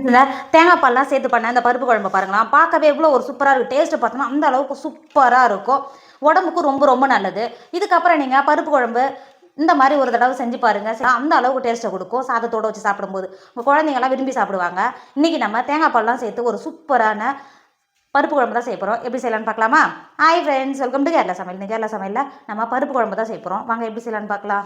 இந்த தேங்காய் பால்லாம் சேர்த்து பண்ண இந்த பருப்பு குழம்பு பாருங்களா பார்க்கவே எவ்வளோ ஒரு சூப்பராக இருக்கும் டேஸ்ட்டு பார்த்தோம்னா அந்த அளவுக்கு சூப்பராக இருக்கும். உடம்புக்கு ரொம்ப ரொம்ப நல்லது. இதுக்கப்புறம் நீங்கள் பருப்பு குழம்பு இந்த மாதிரி ஒரு தடவை செஞ்சு பாருங்கள் சரி, அந்த அளவுக்கு டேஸ்ட்டை கொடுக்கும். சாதத்தோடு வச்சு சாப்பிடும்போது. உங்கள் குழந்தைங்கலாம் விரும்பி சாப்பிடுவாங்க. இன்றைக்கி நம்ம தேங்காய் பால்லாம் சேர்த்து ஒரு சூப்பரான பருப்பு குழம்பு தான் செய்ய போகிறோம் எப்படி செய்யலான்னு பார்க்கலாமா? Hi friends welcome to Kerala சமையல். இந்த கேரளா சமையலில் நம்ம பருப்பு குழம்பு தான் செய்ய போகிறோம் வாங்க எப்படி செய்யலாம்னு பார்க்கலாம்.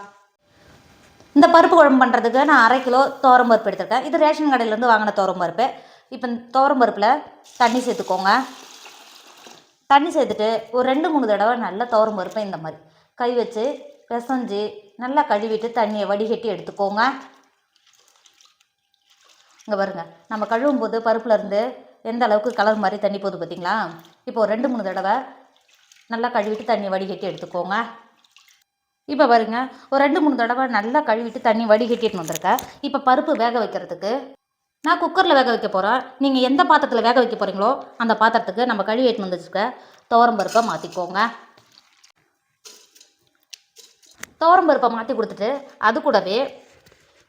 இந்த பருப்பு குழம்பு பண்ணுறதுக்கு நான் அரை கிலோ துவரம் பருப்பு எடுத்திருக்கேன். இது ரேஷன் கடையிலேருந்து வாங்கின துவரம் பருப்பு. இப்போ இந்த துவரம் பருப்பில் தண்ணி சேர்த்துக்கோங்க. தண்ணி சேர்த்துட்டு ஒரு ரெண்டு மூணு தடவை நல்லா துவரம் பருப்பை இந்த மாதிரி கை வச்சு பிசைஞ்சு நல்லா கழுவிட்டு தண்ணியை வடிகட்டி எடுத்துக்கோங்க. இங்கே பாருங்க. நம்ம கழுவும் போது பருப்புலேருந்து எந்த அளவுக்கு கலர் மாதிரி தண்ணி போகுது பார்த்தீங்களா இப்போ ஒரு ரெண்டு மூணு தடவை நல்லா கழுவிட்டு தண்ணி வடிகட்டி எடுத்துக்கோங்க. இப்போ பாருங்க ஒரு ரெண்டு மூணு தடவை நல்லா கழுவிட்டு தண்ணி வடிகட்டிட்டு வந்திருக்கேன் இப்போ பருப்பு வேக வைக்கிறதுக்கு நான் குக்கரில் வேக வைக்க போகிறேன் நீங்கள் எந்த பாத்திரத்தில் வேக வைக்க போகிறீங்களோ அந்த பாத்திரத்துக்கு நம்ம கழுவி எடுத்துன்னு வந்துருக்க. துவரம் பருப்பை மாற்றிக்கோங்க துவரம் பருப்பை மாற்றி கொடுத்துட்டு அது கூடவே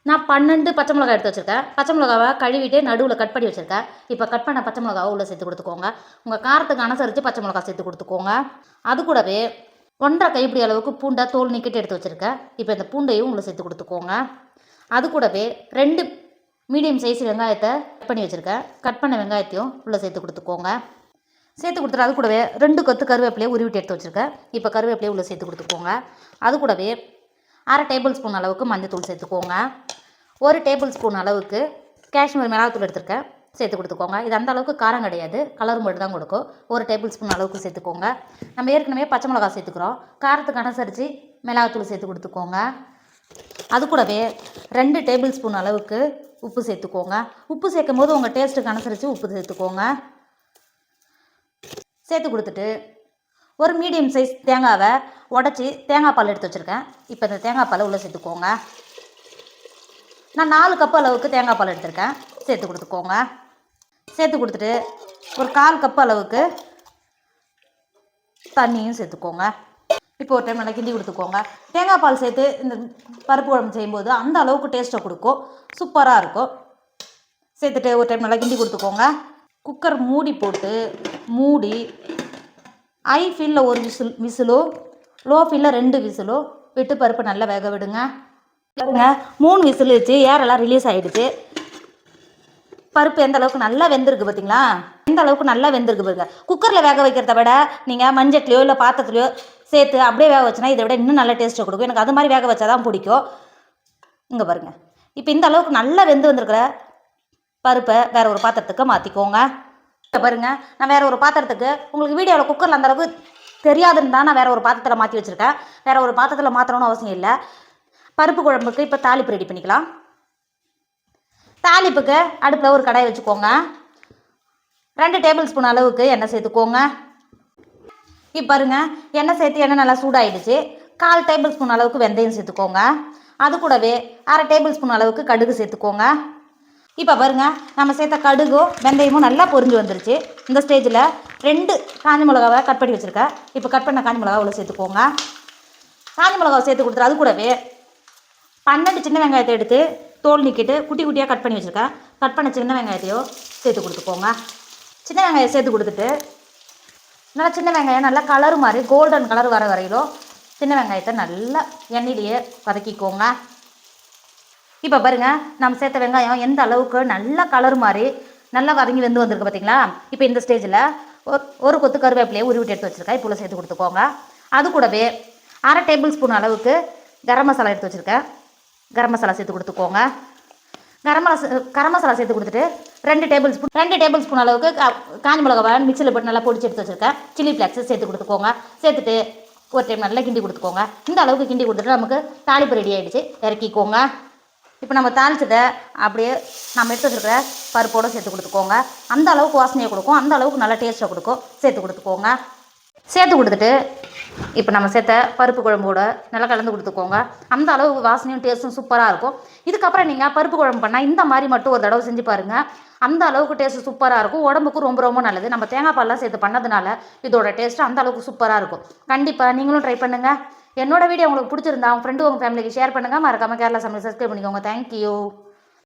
நான் பன்னெண்டு பச்சை மிளகாய் எடுத்து வச்சுருக்கேன். பச்சை மிளகாவை கழுவிட்டு நடுவில் கட் பண்ணி வச்சுருக்கேன். இப்போ கட் பண்ண பச்சை மிளகாவை உள்ளே சேர்த்து கொடுத்துக்கோங்க. உங்கள் காரத்துக்கு அனுசரித்து பச்சை மிளகாய் சேர்த்து கொடுத்துக்கோங்க. அது கூடவே ஒன்றரை கைப்பிடி அளவுக்கு பூண்டை தோல் நீக்கிட்டு எடுத்து வச்சுருக்கேன். இப்போ இந்த பூண்டையும் உள்ளே சேர்த்து கொடுத்துக்கோங்க. அது கூடவே ரெண்டு மீடியம் சைஸ் வெங்காயத்தை கட் பண்ணி வச்சுருக்கேன். கட் பண்ண வெங்காயத்தையும் உள்ளே சேர்த்து கொடுத்துக்கோங்க. சேர்த்து கொடுத்துட்டு அது கூடவே ரெண்டு கொத்து கருவேப்பிலையை உருவிட்டு எடுத்து வச்சுருக்கேன். இப்போ கருவேப்பிலையை உள்ளே சேர்த்து கொடுத்துக்கோங்க. அது கூடவே அரை டேபிள் ஸ்பூன் அளவுக்கு மஞ்சத்தூள் சேர்த்துக்கோங்க. ஒரு டேபிள் ஸ்பூன் அளவுக்கு காஷ்மீர் மிளகாத்தூள் எடுத்திருக்கேன். சேர்த்து கொடுத்துக்கோங்க. இது அந்த அளவுக்கு காரம் கிடையாது. கலர் மட்டும் தான் கொடுக்கும். ஒரு டேபிள் ஸ்பூன் அளவுக்கு சேர்த்துக்கோங்க. நம்ம ஏற்கனவே பச்சை மிளகா சேர்த்துக்கிறோம். காரத்துக்கு அனுசரித்து மிளகாத்தூள் சேர்த்து கொடுத்துக்கோங்க. அது கூடவே ரெண்டு டேபிள் ஸ்பூன் அளவுக்கு உப்பு சேர்த்துக்கோங்க. உப்பு சேர்க்கும் போது உங்கள் டேஸ்ட்டுக்கு அனுசரித்து உப்பு சேர்த்துக்கோங்க. சேர்த்து கொடுத்துட்டு ஒரு மீடியம் சைஸ் தேங்காவை உடச்சி தேங்காய் பால் எடுத்து வச்சுருக்கேன். இப்போ இந்த தேங்காய் பாலை உள்ளே சேர்த்துக்கோங்க. நான் நாலு கப் அளவுக்கு தேங்காய் பால் எடுத்திருக்கேன். சேர்த்து கொடுத்துக்கோங்க. சேர்த்து கொடுத்துட்டு ஒரு கால் கப் அளவுக்கு தண்ணியும் சேர்த்துக்கோங்க. இப்போ ஒரு டைம் நல்லா கிண்டி கொடுத்துக்கோங்க. தேங்காய் பால் சேர்த்து இந்த பருப்பு குழம்பு செய்யும்போது அந்த அளவுக்கு டேஸ்ட்டை கொடுக்கும். சூப்பராக இருக்கும். சேர்த்துட்டு ஒரு டைம் நல்லா கிண்டி கொடுத்துக்கோங்க. குக்கர் மூடி போட்டு மூடி ஹை ஃபீலில் ஒரு விசில் விசிலோ லோ ஃபீலில் ரெண்டு விசிலோ விட்டு பருப்பு நல்லா வேக விடுங்க. பாருங்க மூணு விசில் வச்சு ஏரெல்லாம் ரிலீஸ் ஆகிடுச்சு பருப்பு எந்த அளவுக்கு நல்லா வெந்திருக்கு பார்த்தீங்களா எந்த அளவுக்கு நல்லா வெந்திருக்கு பாருங்க. குக்கரில் வேக வைக்கிறத விட நீங்கள் மஞ்சட்லையோ இல்லை பாத்திரத்துலையோ சேர்த்து அப்படியே வேக வச்சுனா இதை விட இன்னும் நல்ல டேஸ்ட்டை கொடுக்கும். எனக்கு அது மாதிரி வேக வச்சா தான் பிடிக்கும். இங்கே பாருங்க. இப்போ இந்த அளவுக்கு நல்லா வெந்து வந்திருக்கிற பருப்பை வேற ஒரு பாத்திரத்துக்கு மாற்றிக்கோங்க இங்க பாருங்க. நான் வேற ஒரு பாத்திரத்துக்கு உங்களுக்கு வீடியோவில் குக்கரில் அந்தளவுக்கு தெரியாதுன்னு தான் நான் வேற ஒரு பாத்திரத்தில் மாற்றி வச்சுருக்கேன். வேற ஒரு பாத்திரத்தில் மாற்றணும்னு அவசியம் இல்லை. பருப்பு குழம்புக்கு இப்போ தாளிப்பு ரெடி பண்ணிக்கலாம். தாளிப்புக்கு அடுப்பில் ஒரு கடாய் வச்சுக்கோங்க. ரெண்டு டேபிள் ஸ்பூன் அளவுக்கு எண்ணெய் சேர்த்துக்கோங்க. இப்போ பாருங்க எண்ணெய் சேர்த்து எண்ணெய் நல்லா சூடாயிடுச்சு. கால் டேபிள் ஸ்பூன் அளவுக்கு வெந்தயம் சேர்த்துக்கோங்க. அது கூடவே அரை டேபிள் ஸ்பூன் அளவுக்கு கடுகு சேர்த்துக்கோங்க. இப்போ பாருங்க நம்ம சேர்த்த கடுகும் வெந்தயமும் நல்லா பொரிஞ்சு வந்துருச்சு. இந்த ஸ்டேஜில் ரெண்டு காஞ்சி மிளகாவை கட் பண்ணி வச்சுருக்கேன். இப்போ கட் பண்ண காஞ்சி மிளகா உள்ள சேர்த்துக்கோங்க. காஞ்சி மிளகாவை சேர்த்து கொடுத்துரு அது கூடவே பன்னெண்டு சின்ன வெங்காயத்தை எடுத்து தோல் நிற்கிட்டு குட்டி குட்டியாக கட் பண்ணி வச்சுருக்கேன் கட் பண்ண சின்ன வெங்காயத்தையோ சேர்த்து கொடுத்துக்கோங்க. சின்ன வெங்காயம் சேர்த்து கொடுத்துட்டு நல்லா சின்ன வெங்காயம் நல்லா கலர் மாதிரி கோல்டன் கலர் வர வரையிலும் சின்ன வெங்காயத்தை நல்லா எண்ணெயிலேயே வதக்கிக்கோங்க. இப்போ பாருங்க நம்ம சேர்த்த வெங்காயம் எந்த அளவுக்கு நல்லா கலர் மாதிரி நல்லா வதங்கி வெந்து வந்திருக்கு பார்த்தீங்களா இப்போ இந்த ஸ்டேஜில் ஒரு ஒரு கொத்து கருவேப்பிலையை உருவிட்டு எடுத்து வச்சுருக்கேன் இப்போ சேர்த்து கொடுத்துக்கோங்க. அது கூடவே அரை டேபிள் ஸ்பூன் அளவுக்கு கரம் மசாலா எடுத்து வச்சுருக்கேன். கரம் மசாலா சேர்த்து கொடுத்துக்கோங்க. கரம் மசாலா கரம் மசாலா சேர்த்து கொடுத்துட்டு ரெண்டு டேபிள் ஸ்பூன் ரெண்டு டேபிள் ஸ்பூன் அளவுக்கு காஞ்சி காஞ்ச மிளகாவை மிக்சியில் போட்டு நல்லா பொடிச்சு எடுத்து வச்சுருக்கேன். சில்லி ஃப்ளேக்ஸ் சேர்த்து கொடுத்துக்கோங்க. சேர்த்துட்டு ஒரு டைம் நல்லா கிண்டி கொடுத்துக்கோங்க. இந்த அளவுக்கு கிண்டி கொடுத்துட்டு நமக்கு தாளிப்பு ரெடி ஆகிடுச்சு இறக்கிக்கோங்க. இப்போ நம்ம தாளிச்சதை அப்படியே நம்ம எடுத்து வச்சுருக்கிற பருப்போடு சேர்த்து கொடுத்துக்கோங்க. அந்த அளவுக்கு வாசனையை கொடுக்கும். அந்த அளவுக்கு நல்ல டேஸ்ட்டை கொடுக்கும். சேர்த்து கொடுத்துக்கோங்க. சேர்த்து கொடுத்துட்டு இப்போ நம்ம சேர்த்த பருப்பு குழம்போட நல்லா கலந்து கொடுத்துக்கோங்க. அந்த அளவு வாசனையும் டேஸ்ட்டும் சூப்பராக இருக்கும். இதுக்கப்புறம் நீங்கள் பருப்பு குழம்பு பண்ணால் இந்த மாதிரி மட்டும் ஒரு தடவை செஞ்சு பாருங்கள் அந்த அளவுக்கு டேஸ்ட் சூப்பராக இருக்கும். உடம்புக்கும் ரொம்ப ரொம்ப நல்லது. நம்ம தேங்காய் பால்லாம் சேர்த்து பண்ணதுனால இதோட டேஸ்ட் அந்த அளவுக்கு சூப்பராக இருக்கும். கண்டிப்பாக நீங்களும் ட்ரை பண்ணுங்கள் என்னோட வீடியோ உங்களுக்கு பிடிச்சிருந்தா உங்கள் ஃப்ரெண்டு உங்கள் ஃபேமிலிக்கு ஷேர் பண்ணுங்கள் மறக்காமல் கேரளா சமையல் சப்ஸ்கிரைப் பண்ணிக்கோங்க. தேங்க்யூ